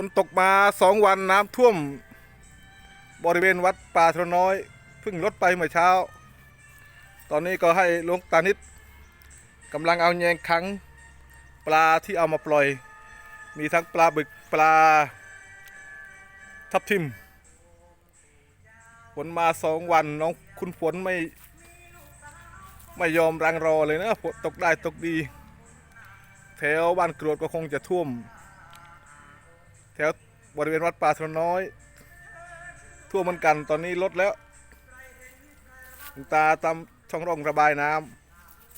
ฝนตกมาสองวันน้ำท่วม บริเวณวัดป่าทรน้อยเพิ่งลดไปเมื่อเช้า ตอนนี้ก็ให้หลวงตานิดกำลังเอาแยงขังปลาที่เอามาปล่อย มีทั้งปลาบึกปลา ทับทิมฝนมาสองวันน้องคุณฝนไม่ ไม่ยอมรังรอเลยนะฝนตกได้ตกดี แถวบ้านกรวดก็คงจะท่วม แถวบริเวณวัดป่าทรน้อย ทั่วมเหมือนกันตอนนี้ลดแล้วตาตามช่องร่องระบายน้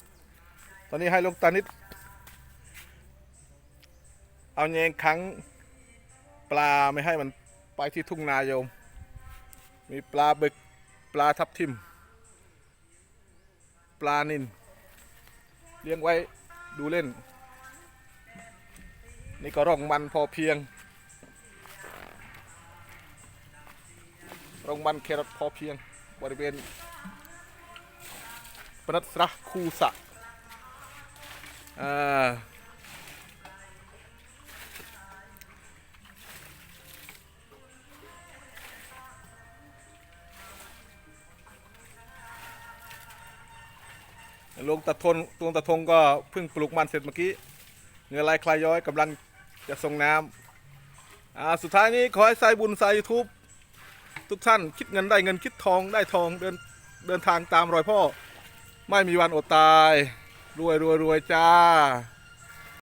ำตอนนี้ให้ลวงตานิด เอาแยงขังปลาไม่ให้มันไปที่ทุ่งนาโยม มีปลาบึกปลาทับทิม ปลานินเลี้ยงไว้ดูเล่น นี่ก็ร่องมันพอเพียง ร่องมันแครอทพอเพียง บริเวณปนัสระคูสะอ่าลุงตะทนลุงตะทงก็เพิ่งปลูกมันเสร็จเมื่อกี้เงือไหลคลายย้อยกำลังจะส่งน้ำสุดท้ายนี้ขอให้สายบุญสายยูทูบ ทุกท่านคิดเงินได้เงินคิดทองได้ทองเดินเดินทางตามรอยพ่อ ไม่มีวันอดตาย รวยรวยรวยจ้า